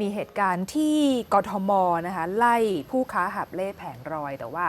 มีเหตุการณ์ที่กทมนะคะไล่ผู้ค้าหับเล่แผงรอย แต่ว่า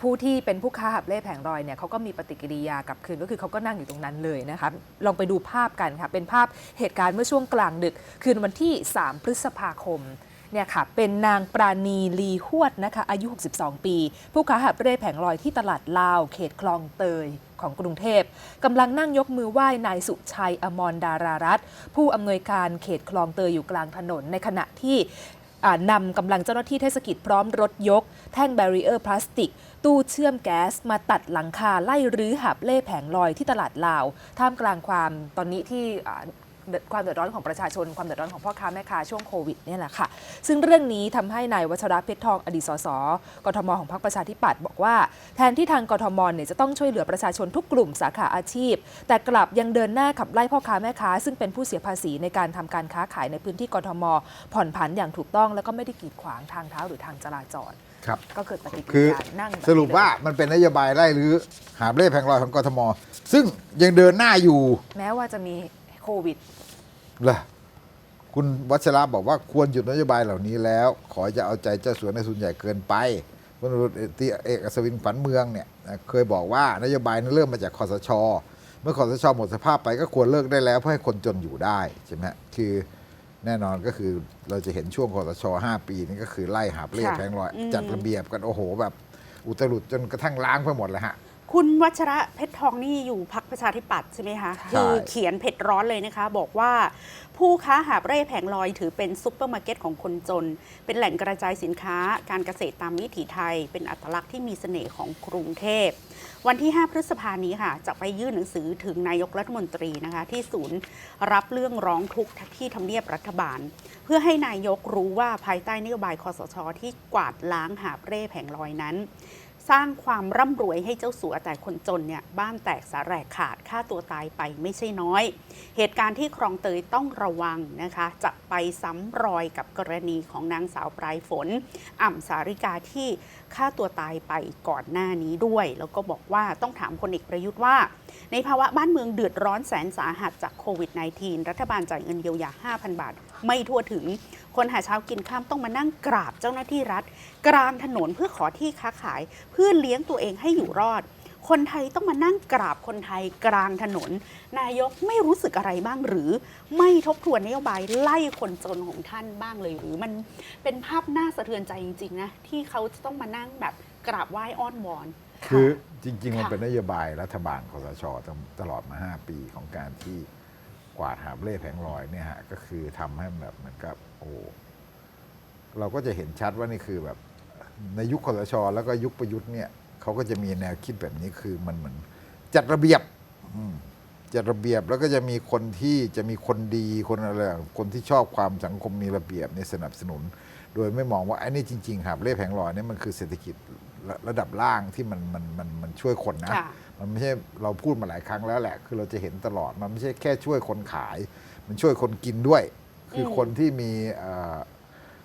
ผู้ที่เป็นผู้ค้าหับเล่แผงรอยเนี่ยเขาก็มีปฏิกิริยากลับคืนก็คือเขาก็นั่งอยู่ตรงนั้นเลยนะคะลองไปดูภาพกันค่ะเป็นภาพเหตุการณ์เมื่อช่วงกลางดึกคืนวันที่ 3 พฤษภาคม เนี่ยค่ะเป็นนางปราณีลีหวดนะคะอายุ 62 ปี ผู้ค้าหับเร่แผงลอยที่ตลาดลาว เขตคลองเตยของกรุงเทพกำลังนั่งยกมือไหว้นายสุชัยอมรดารารัตผู้อำนวยการเขตคลองเตยอยู่กลางถนนในขณะที่นำกำลังเจ้าหน้าที่เทศกิจพร้อมรถยก แท่งแบรีเออร์พลาสติก ตู้เชื่อมแก๊ส มาตัดหลังคาไล่รื้อหับเล่แผงลอยที่ตลาดลาว ท่ามกลางความตอนนี้ที่ ความเดือดร้อนของประชาชน ความเดือดร้อนของพ่อค้าแม่ค้าช่วงโควิดเนี่ยแหละค่ะ ซึ่งเรื่องนี้ทำให้นายวัชระเพชรทองอดีตสสกทมของพรรคประชาธิปัตย์บอกว่า แทนที่ทางกทมเนี่ยจะต้องช่วยเหลือประชาชนทุกกลุ่มสาขาอาชีพ แต่กลับยังเดินหน้าขับไล่พ่อค้าแม่ค้า ซึ่งเป็นผู้เสียภาษีในการทำการค้าขายในพื้นที่กทม ผ่อนผันอย่างถูกต้องแล้วก็ไม่ได้กีดขวางทางเท้าหรือทางจราจรครับก็เกิดปฏิกิคืริอยานั่งแบบนี้สรุปว่ามันเป็นนโยบายไล่รื้อหาบเล่แผงลอยของกทม ซึ่งยังเดินหน้าอยู่ แม้ว่าจะมีโควิดเหรอคุณวัชระบอกว่าควรหยุดนโยบายเหล่านี้แล้ว ขอจะเอาใจเจ้าสัวในส่วนใหญ่เกินไปคุณที่เอกอัศวินขวัญเมืองเนี่ยนะเคยบอกว่านโยบายนั้นเริ่มมาจากคอสช เมื่อคอสชหมดสภาพไปก็ควรเลิกได้แล้วเพื่อให้คนจนอยู่ได้ใช่ไหมคือแน่นอนก็คือเราจะเห็นช่วงคอสช5ปีนี้ก็คือไล่หาบเล่ค่ะแผงลอยอืมจัดระเบียบกันโอ้โหแบบอุตรุดจนกระทั่งล้างไปหมดเลยฮะ คุณวัชระเพชรทองนี่อยู่พักประชาธิปัตย์ใช่ไหมคะใช่ คือเขียนเผ็ดร้อนเลยนะคะ บอกว่าผู้ค้าหาบเร่แผงลอยถือเป็นซุปเปอร์มาร์เก็ตของคนจน เป็นแหล่งกระจายสินค้า การเกษตรตามวิถีไทย เป็นอัตลักษณ์ที่มีเสน่ห์ของกรุงเทพ วันที่ 5 พฤษภานี้ค่ะ จะไปยื่นหนังสือถึงนายกรัฐมนตรีนะคะ ที่ศูนย์รับเรื่องร้องทุกข์ที่ทำเนียบรัฐบาล เพื่อให้นายกรู้ว่าภายใต้นโยบายคอสช ที่กวาดล้างหาบเร่แผงลอยนั้น สร้างความร่ำรวยให้เจ้าสัวแต่คนจนเนี่ยบ้านแตกสาแหรกขาดฆ่าตัวตายไปไม่ใช่น้อย เหตุการณ์ที่คลองเตยต้องระวังนะคะ จะไปซ้ำรอยกับกรณีของนางสาวปลายฝน อ่ำสาริกาที่ฆ่าตัวตายไปก่อนหน้านี้ด้วย แล้วก็บอกว่าต้องถามพลเอกประยุทธ์ว่า ในภาวะบ้านเมืองเดือดร้อนแสนสาหัสจากโควิด -19 รัฐบาลจ่ายเงินเยียวยา 5,000 บาท ไม่ทั่วถึง คนหาเช้ากินข้ามต้องมานั่งกราบเจ้าหน้าที่รัฐ กลางถนนเพื่อขอที่ค้าขาย เพื่อเลี้ยงตัวเองให้อยู่รอด คนไทยต้องมานั่งกราบคนไทยกลางถนน นายกไม่รู้สึกอะไรบ้างหรือ ไม่ทบทวนนโยบายไล่คนจนของท่านบ้างเลยหรือมันเป็นภาพน่าสะเทือนใจจริงๆนะที่เขาจะต้องมานั่งแบบกราบไหว้อ้อนวอนคือจริง ๆ มันค่ะเป็นนโยบายรัฐบาลคอสชตลอดมา 5 ปีของการที่ กวาดหาบเล่แผงลอยเนี่ยฮะก็คือทำให้แบบเหมือนกับโอ้เราก็จะเห็นชัดว่านี่คือแบบในยุคคอสชแล้วก็ยุคประยุทธ์เนี่ยเขาก็จะมีแนวคิดแบบนี้คือมันเหมือนจัดระเบียบอืจัดระเบียบแล้วก็จะมีคนที่จะมีคนดีคนอะไรคนที่ชอบความสังคมมีระเบียบเนี่ยสนับสนุน โดยไม่มองว่าไอ้นี่จริงๆหาบเล่แผงลอยเนี่ยมันคือเศรษฐกิจ ระระดับล่างที่มันมันมันมันช่วยคนนะ ค่ะ มันไม่ใช่เราพูดมาหลายครั้งแล้วแหละ คือเราจะเห็นตลอดมันไม่ใช่แค่ช่วยคนขาย มันช่วยคนกินด้วย คืออม คนที่มีเอ่อ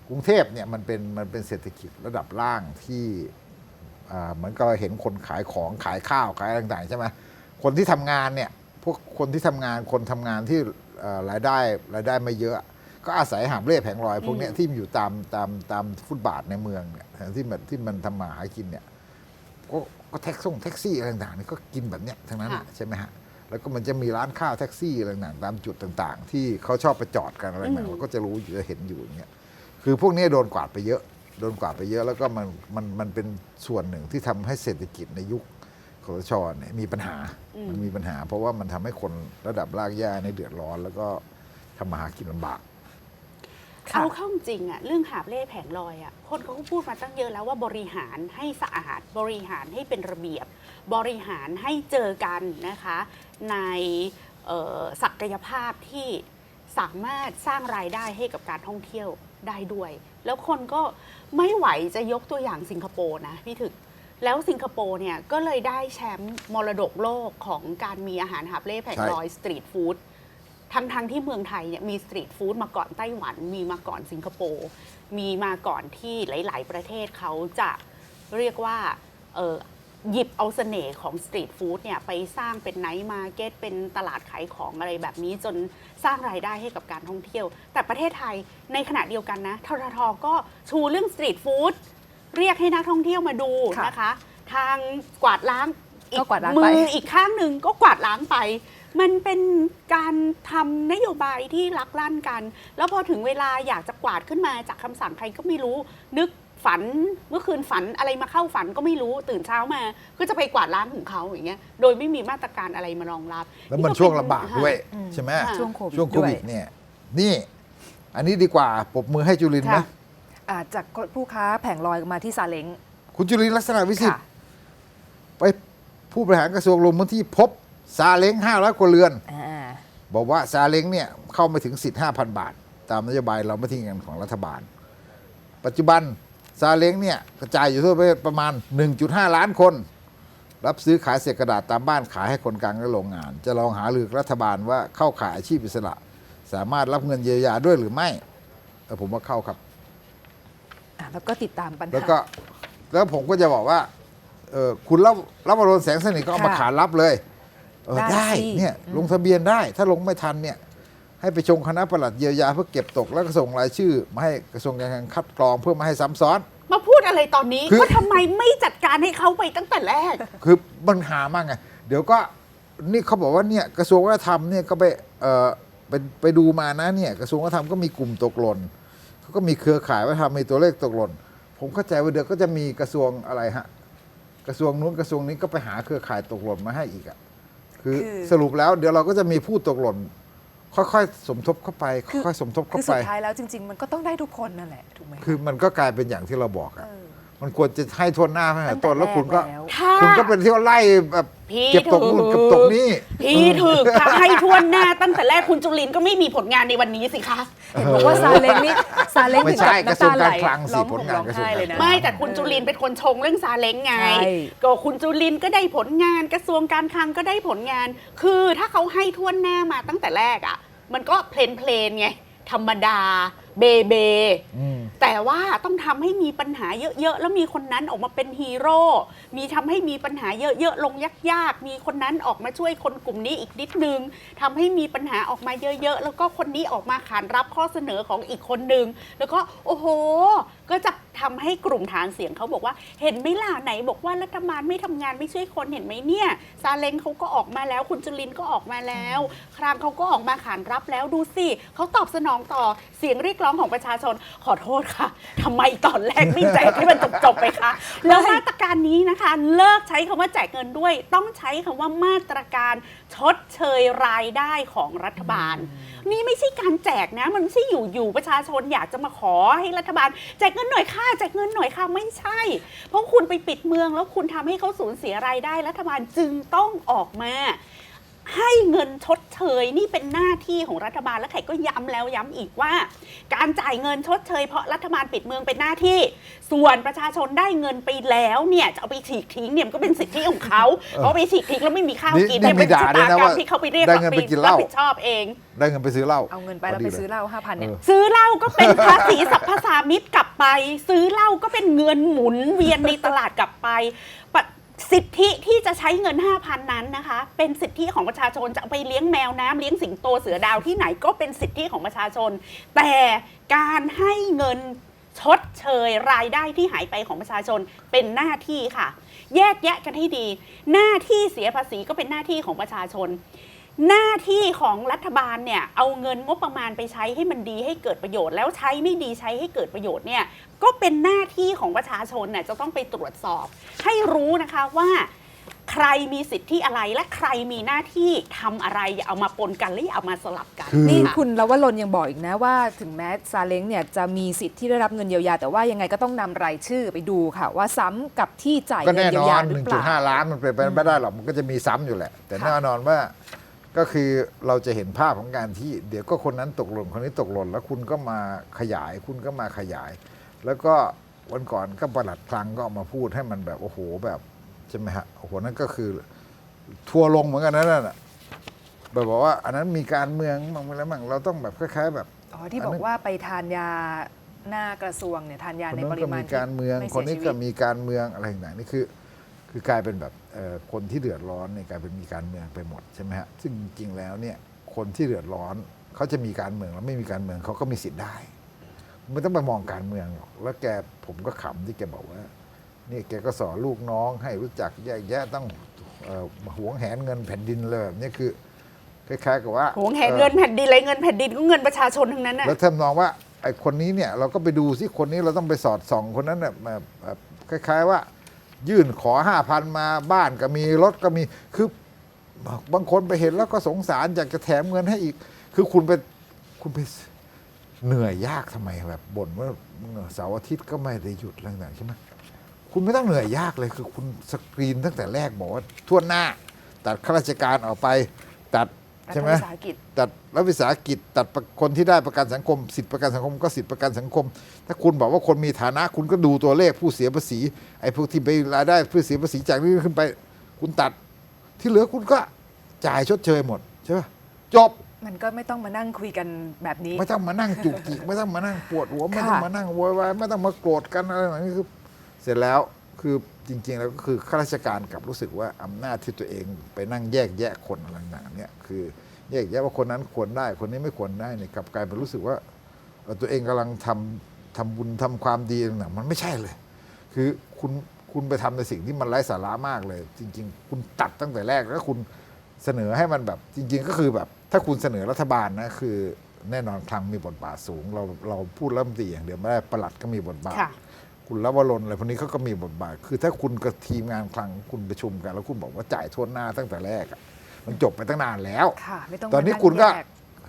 กรุงเทพเนี่ยมันเป็นมันเป็นเศรษฐกิจระดับล่างที่อ่าเหมือนกับเราเห็นคนขายของขายข้าวขายอะไรต่างๆใช่ไหมคนที่ทำงานเนี่ยพวกคนที่ทำงานคนทำงานที่เอ่อรายได้รายได้ไม่เยอะ ก็อาศัยหามเล่แผงลอยพวกเนี้ยที่อยู่ตามตามตามฟุตบาทในเมืองเนี่ยที่มันที่มันทำมาหากินเนี่ยก็ก็แท็กซ่งแท็กซี่อะไรต่างๆนี่ก็กินแบบเนี้ยทั้งนั้นน่ะค่ะใช่ไหมฮะแล้วก็มันจะมีร้านข้าวแท็กซี่อะไรต่างๆตามจุดต่างๆ ที่เขาชอบไปจอดกันอะไรต่างๆเราก็จะรู้อยู่จะเห็นอยู่อย่างเงี้ยคือพวกนี้โดนกวาดไปเยอะ โดนกวาดไปเยอะแล้วก็มันมันมันเป็นส่วนหนึ่งที่ทำให้เศรษฐกิจในยุคคอสชเนี่ยมีปัญหาอืมมันมีปัญหา เพราะว่ามันทำให้คนระดับรากหญ้าในยเดือดร้อน แล้วก็ทำมาหากินลำบาก ค่ะ เอาเข้าจริงอะเรื่องหาบเล่แผงลอยอะคนเขาก็พูดมาตั้งเยอะแล้วว่าบริหารให้สะอาดบริหารให้เป็นระเบียบ บริหารให้เจอกันนะคะ ในเอ่อศักยภาพที่สามารถสร้างรายได้ให้กับการท่องเที่ยวได้ด้วย แล้วคนก็ไม่ไหวจะยกตัวอย่างสิงคโปร์นะพี่ถึก แล้วสิงคโปร์เนี่ยก็เลยได้แชมป์มรดกโลกของการมีอาหารหาบเล่แผงลอยสตรีทฟู้ด ทั้งทั้งที่เมืองไทยเนี่ยมีสตรีทฟู้ดมาก่อนไต้หวัน มีมาก่อนสิงคโปร์มีมาก่อนที่หลาย ๆ ประเทศเขาจะเรียกว่าเออหยิบเอาเสน่ห์ของสตรีทฟู้ดเนี่ยไปสร้างเป็นไนท์มาร์เก็ตเป็นตลาดขายของอะไรแบบนี้จนสร้างรายได้ให้กับการท่องเที่ยว แต่ประเทศไทยในขณะเดียวกันนะทททก็ชูเรื่องสตรีทฟู้ดเรียกให้นักท่องเที่ยวมาดูค่ะนะคะ ทางกวาดล้างอีก็กวาดล้างมืไปออีกข้างหนึ่งก็กวาดล้างไป มันเป็นการทำนโยบายที่ลักลั่นกัน แล้วพอถึงเวลาอยากจะกวาดขึ้นมาจากคำสั่งใครก็ไม่รู้ นึกฝันเมื่อคืนฝันอะไรมาเข้าฝันก็ไม่รู้ตื่นเช้ามา ก็จะไปกวาดล้างของเขาอย่างเงี้ยโดยไม่มีมาตรการอะไรมารองรับ แล้วมันช่วงลำบากด้วยอืมใช่ไหมค่ะช่วงโควิดช่วงโควิดด้วยเนี่ยนี่ อันนี้ดีกว่าปรบมือให้จุลินทร์ค่ะนะอ่าจากผู้ค้าแผงลอยมาที่ซาเล้งคุณจุลินทร์ลักษณะวิสิทค่ะธิ์ไปผู้บริหารกระทรวงลงพื้นที่พบ ซาเล้ง500ครัวเรือน อ่าบอกว่าซาเล้งเนี่ยเข้าไม่ถึงสิทธิ์5,000 บาท ตามนโยบายเราไม่ทิ้งกันของรัฐบาล ปัจจุบันซาเล้งเนี่ยกระจายอยู่ทั่วประเทศประมาณ 1.5 ล้านคน รับซื้อขายเศษกระดาษตามบ้านขายให้คนกลางและโรงงาน จะลองหารือกับรัฐบาลว่าเข้าขายอาชีพอิสระ สามารถรับเงินเยียวยาด้วยหรือไม่เออผมว่าเข้าครับ อะแล้วก็ติดตามปัญหา แล้วก็แล้วผมก็จะบอกว่าเออคุณรับรับอารมณ์แสงสนิทก็เอามาค่ะ ขานรับเลย เออได้ได้สิเนี่ยอืมลงทะเบียนได้ ถ้าลงไม่ทันเนี่ยให้ไปชงคณะปลัดเยียวยาเพื่อเก็บตกแล้วก็ส่งรายชื่อมาให้กระทรวงการคลังคัดกรองเพื่อไม่ให้ซ้ำซ้อน มาพูดอะไรตอนนี้คือก็ทำไมไม่จัดการให้เขาไปตั้งแต่แรก คือมันหามากไงเดี๋ยวก็นี่เขาบอกว่าเนี่ยกระทรวงวัฒนธรรมเนี่ยก็ไปเออไปไปดูมานะเนี่ยกระทรวงวัฒนธรรมก็มีกลุ่มตกหล่นเขาก็มีเครือข่ายวัฒนธรรมมีตัวเลขตกหล่นผมเข้าใจว่าเดี๋ยวก็จะมีกระทรวงอะไรฮะกระทรวงนู้นกระทรวงนี้ก็ไปหาเครือข่ายตกหล่นมาให้อีกอะ คือคือสรุปแล้วเดี๋ยวเราก็จะมีผู้ตกหล่น ค่อยๆ สมทบเข้าไปคือค่อยๆสมทบคืเข้าอไปสุดท้ายแล้วจริง ๆ มันก็ต้องได้ทุกคนนั่นแหละถูกไหม คือมันก็กลายเป็นอย่างที่เราบอกอะ เออ มันควรจะให้ทวนหน้าให้ตั้งแต่ต้นแล้วคุณก็ แรกแล้วถ้าคุณก็เป็นเที่ยวไล่แบบพี่เก็บตกนู่นถูกเก็บตกนี่ พี่ถึกถ้าให้ทวนหน้าตั้งแต่แรกคุณจุลินก็ไม่มีผลงานในวันนี้สิคะ เห็นบอกว่าซาเล้งนี่ซาเล้งไม่ถึงใช่กับกระทรวงน้ำตาไหลการคลังสิร้องผห่ลมงานร้องกระทรวงไห้การ เลยนะ ไม่แต่คุณจุลินเป็นคนชงเรื่องซาเล้งไง ใช่ ก็คุณจุลินก็ได้ผลงานกระทรวงการคลังก็ได้ผลงาน คือถ้าเขาให้ทวนหน้ามาตั้งแต่แรกอะ มันก็เพลนเพลนๆไง ธรรมดา เบเบ อืม แต่ว่าต้องทำให้มีปัญหาเยอะๆ แล้วมีคนนั้นออกมาเป็นฮีโร่ มีทำให้มีปัญหาเยอะๆ ลงยากๆ มีคนนั้นออกมาช่วยคนกลุ่มนี้อีกนิดนึงทำให้มีปัญหาออกมาเยอะๆ แล้วก็คนนี้ออกมาขานรับข้อเสนอของอีกคนนึง แล้วก็โอ้โห ก็จะทำให้กลุ่มฐานเสียงเขาบอกว่า เห็นไหมล่ะไหนบอกว่ารัฐบาลไม่ทำงานไม่ช่วยคนเห็นไหมเนี่ยซาเล้งเขาก็ออกมาแล้ว คุณจุลินก็ออกมาแล้ว ครางเขาก็ออกมาขานรับแล้วดูสิเขาตอบสนองต่อเสียงเรียกร้องของประชาชนขอโทษค่ะทำไมตอนแรกไม่แจกให้มันจบๆไปคะแล้วมาตรการนี้นะคะ เลิกใช้คำว่าแจกเงินด้วย ต้องใช้คำว่ามาตรการชดเชยรายได้ของรัฐบาล นี่ไม่ใช่การแจกนะ มันไม่ใช่อยู่ๆประชาชนอยากจะมาขอให้รัฐบาล แจกเงินหน่อยค่ะแจกเงินหน่อยค่ะไม่ใช่ เพราะคุณไปปิดเมืองแล้วคุณทำให้เขาสูญเสียรายได้รัฐบาลจึงต้องออกมา ให้เงินชดเชยนี่เป็นหน้าที่ของรัฐบาลและไข่ก็ย้ำแล้วย้ำอีกว่า การจ่ายเงินชดเชยเพราะรัฐบาลปิดเมืองเป็นหน้าที่ ส่วนประชาชนได้เงินไปแล้วเนี่ยจะเอาไปฉีกทิ้งเนี่ยมันก็เป็นสิทธิของเขาเอาไปฉีกทิ้งแล้วไม่มีข้าวนี่กินนี่เนี่ยเป็นมีด่าชะด้วยตานะกรรมว่าที่เขาไปเรียกได้เงินไปกินเหล้ารับผิดชอบเอง ได้เงินไปซื้อเหล้าเอาเงินไปแล้วไปซื้อเหล้าห้าพันเนี่ยเออซื้อเหล้าก็เป็นภาษีสรรพสามิตกลับไป ซื้อเหล้าก็เป็นเงินหมุนเวียนในตลาดกลับไปปะ สิทธิที่จะใช้เงิน 5,000 นั้นนะคะ เป็นสิทธิของประชาชนจะไปเลี้ยงแมวน้ำเลี้ยงสิงโตเสือดาวที่ไหนก็เป็นสิทธิของประชาชน แต่การให้เงินชดเชยรายได้ที่หายไปของประชาชนเป็นหน้าที่ค่ะ แยกแยะกันให้ดี หน้าที่เสียภาษีก็เป็นหน้าที่ของประชาชน หน้าที่ของรัฐบาลเนี่ยเอาเงินงบประมาณไปใช้ให้มันดีให้เกิดประโยชน์ แล้วใช้ไม่ดีใช้ให้เกิดประโยชน์เนี่ยก็เป็นหน้าที่ของประชาชนน่ะจะต้องไปตรวจสอบ ให้รู้นะคะว่า ใครมีสิทธิอะไรและใครมีหน้าที่ทำอะไรอย่าเอามาปนกันและอย่าเอามาสลับกันคือ นี่ะ คุณลวรนยังบอกอีกนะว่าถึงแม้ซาเล้งเนี่ยจะมีสิทธิ์ที่ได้รับเงินเยียวยา แต่ว่ายังไงก็ต้องนำรายชื่อไปดูค่ะ ว่าซ้ำกับที่จ่ายก็เงินแน่เยีนยอวยาน หรือเปล่า 1.5 ล้านมันเป็นไปไม่ได้หรอก มันก็จะมีซ้ำอยู่แหละ แต่ค่ะแน่นอนว่า ก็คือเราจะเห็นภาพของการที่ เดี๋ยวก็คนนั้นตกหล่นคนนี้ตกหล่นแล้วคุณก็มาขยาย คุณก็มาขยาย แล้วก็วันก่อนก็ประหลัดคลังก็ออกมาพูดให้มันแบบโอ้โหแบบใช่ไหมฮะโอ้โหนั่นก็คือ ทัวร์ลงเหมือนกันนะนั่นน่ะแบบบอกว่า อันนั้นมีการเมืองมั่งอะไรมั่งเราต้องแบบคล้ายๆแบบ อ๋อที่อันบอนั้กนว่าไปทานยาหน้ากระทรวงเนี่ยทานยาคนในนั้นปริก็มาณมีการเมืองที่คนนี้ไเสียก็ชีวิตมีการเมืองอะไรต่างๆนี่คือ คือกลายเป็นแบบเอ่อ คนที่เดือดร้อนเนี่ยกลายเป็นมีการเมืองไปหมดใช่ไหมฮะซึ่งจริงๆแล้วเนี่ยคนที่เดือดร้อนเขาจะมีการเมืองแล้วไม่มีการเมืองเขาก็มีสิทธิ์ได้ไม่ต้องไปมองการเมืองหรอกแล้วแกผมก็ขำที่แกบอกว่านี่แกก็สอนลูกน้องให้รู้จักแยกแยะต้องเอ่อหวงแหนเงินแผ่นดินเลยแบบนี้คือคล้ายๆกับว่าหวงแหนเงินแผ่นดินอะไรเงินแผ่นดินก็เงินประชาชนทั้งนั้นน่ะแล้วทำนองว่าไอ้คนนี้เนี่ยเราก็ไปดูซิคนนี้เราต้องไปสอดส่องคนนั้นเนี่ยแบบแบบคล้าย ๆว่า ยื่นขอห้าพันมาบ้านก็มีรถก็มีคือบางคนไปเห็นแล้วก็สงสารอยากจะแถมเงินให้อีก คือคุณไปคุณไปเหนื่อยยากทำไมแบบบ่นว่าเสาร์อาทิตย์ก็ไม่ได้หยุดอะไรต่างใช่ไหมคุณไม่ต้องเหนื่อยยากเลยคือคุณสกรีนตั้งแต่แรกบอกว่าทั่วหน้า ตัดข้าราชการออกไป ใช่ไหมวิสาหกิจ ตัดรัฐวิสาหกิจ ตัดคนที่ได้ประกันสังคม สิทธิประกันสังคมก็สิทธิประกันสังคม ถ้าคุณบอกว่าคนมีฐานะ คุณก็ดูตัวเลขผู้เสียภาษีไอ้พวกที่ไปรายได้ผู้เสียภาษีจากนี้ขึ้นไป คุณตัดที่เหลือคุณก็จ่ายชดเชยหมดใช่ไหมจบ มันก็ไม่ต้องมานั่งคุยกันแบบนี้ ไม่ต้องมานั่งจุกจิก ไม่ต้องมานั่งปวดหัว ไม่ต้องค่ะมานั่งโวยวายไม่ต้องมาโกรธกันอะไรแบบนี้คือ เสร็จแล้วคือ จริงๆ แล้วก็คือข้าราชการกลับรู้สึกว่าอำนาจที่ตัวเองไปนั่งแยกแยะคนอะไรต่างๆเนี่ยคือแยกแยะว่าคนนั้นควรได้คนนี้ไม่ควรได้เนี่ยกลับกลายเป็นรู้สึกว่าตัวเองกำลังทำทำบุญทำความดีต่างๆมันไม่ใช่เลย คือคุณคุณไปทำในสิ่งที่มันไร้สาระมากเลย จริง ๆ คุณตัดตั้งแต่แรกแล้วคุณเสนอให้มันแบบจริง ๆ ก็คือแบบ ถ้าคุณเสนอรัฐบาลนะคือแน่นอนคลังมีบทบาทสูง เราเราพูดเรัฐมตีอย่างเดียวไม่ได้ประหลัดก็มีบทบาท ค่ะคุณลวรนอะไรพวกนี้เขาก็มีบทบาท คือถ้าคุณกับทีมงานคลังคุณประชุมกัน แล้วคุณบอกว่าจ่ายทั่วหน้าตั้งแต่แรกอะมันจบไปตั้งนานแล้ว ค่ะไม่ต้องตอนนี้มางคุณก็แย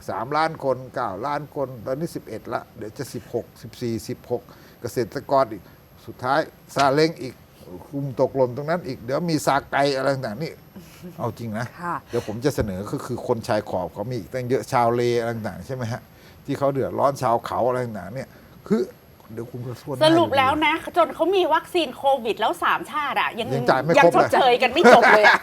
สามล้านคนเก้าล้านคน ตอนนี้สิบเอ็ดละ เดี๋ยวจะสิบหกสิบสี่สิบหกเกษตรกรอีก สุดท้ายซาเล้งอีกคุมตกหล่นตรงนั้นอีก เดี๋ยวมีซาไกอะไรต่างๆนี่ เอาจริงนะ ค่ะ เดี๋ยวผมจะเสนอก็คือคนชายขอบเขามีอีกตั้งเยอะชาวเลอะไรต่างๆใช่ไหมฮะ ที่เขาเดือดร้อนชาวเขาอะไรต่างๆเนี่ย คือ เดี๋ยวคุณก็ทวนหสน้ารุปอยู่ดี แล้วนะ จนเขามีวัคซีนโควิดแล้วสามชาติอะยังยังจ่ายไม่ยัครบ ชดเลยเชยกันไม่จบเลยอะ